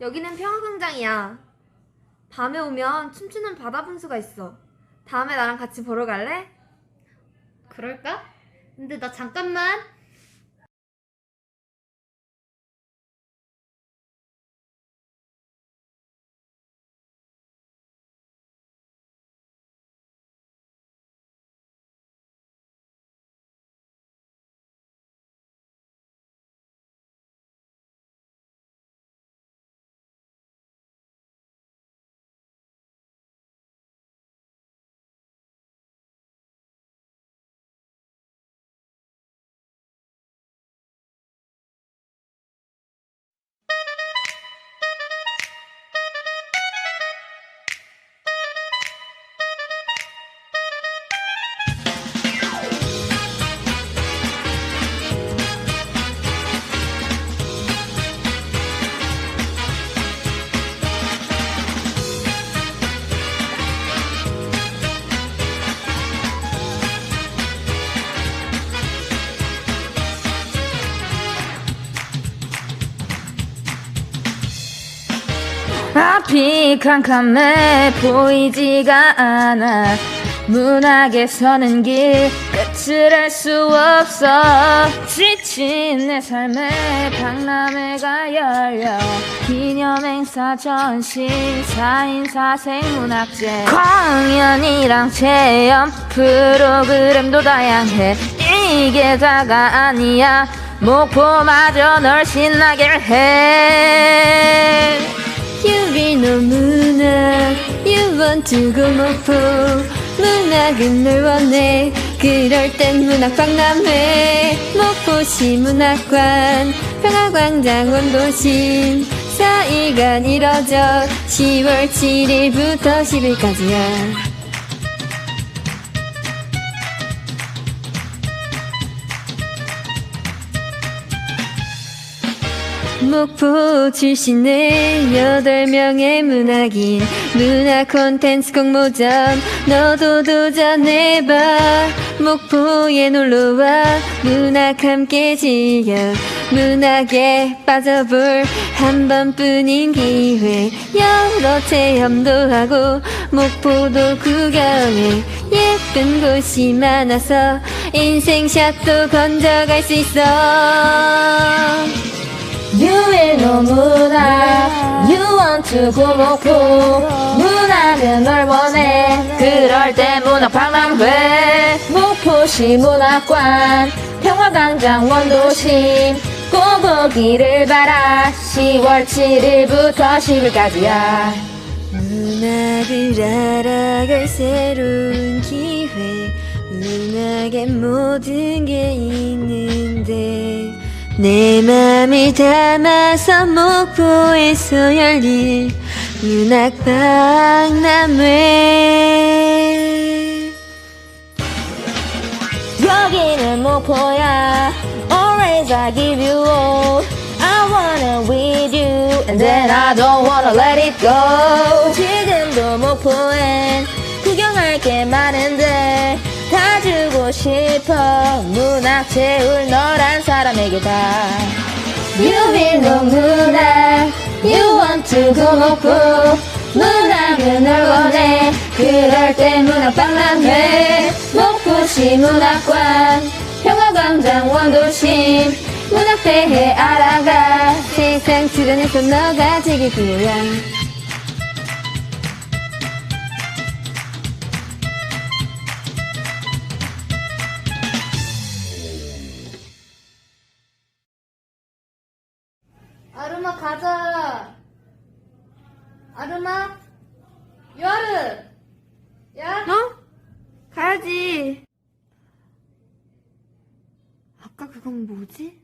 여기는 평화광장이야. 밤에 오면 춤추는 바다 분수가 있어. 다음에 나랑 같이 보러 갈래? 그럴까? 근데 나 잠깐만. 앞이 캄캄해 보이지가 않아. 문학에 서는 길 끝을 알 수 없어. 지친 내 삶에 박람회가 열려. 기념행사 전시 4인 사생 문학제. 공연이랑 체험 프로그램도 다양해. 이게 다가 아니야. 목포마저 널 신나게 해 Go 목포 문학은 널 원해. 그럴 땐 문학 박람회 목포시 문학관 평화광장 원도심. 4일간 이뤄져 10월 7일부터 10일까지야 목포 출신의 여덟 명의 문학인 문화 콘텐츠 공모전 너도 도전해봐. 목포에 놀러와 문학 함께 즐겨. 문학에 빠져볼 한 번뿐인 기회. 여러 체험도 하고 목포도 구경해. 예쁜 곳이 많아서 인생샷도 건져갈 수 있어 Want to go 목포 문학은 널 원해. 그럴 때 문학 박람회 목포시 문학관 평화광장 원도심. 꼭 보기를 바라 10월 7일부터 10일까지야. 문학을 알아갈 새로운 기회. 문학에 모든 게 있는데 내 맘을 담아서 목포에서 열릴 문학 박람회 여기는 목포야 Always I give you all I wanna with you And then I don't wanna let it go 지금도 목포엔 구경할 게 많은데 다 주고 싶어 문학 채울 너란 사람에게 다. You belong 문학 You want to go 목포 문학은 널 원해. 그럴 때 문학 박람회 목포시 문학관 평화광장 원도심 문학대회 알아가. 세상 주변에서 너가 제일 기회야 아르마 가자. 아르마? 여아르! 야? 어? 가야지. 아까 그건 뭐지?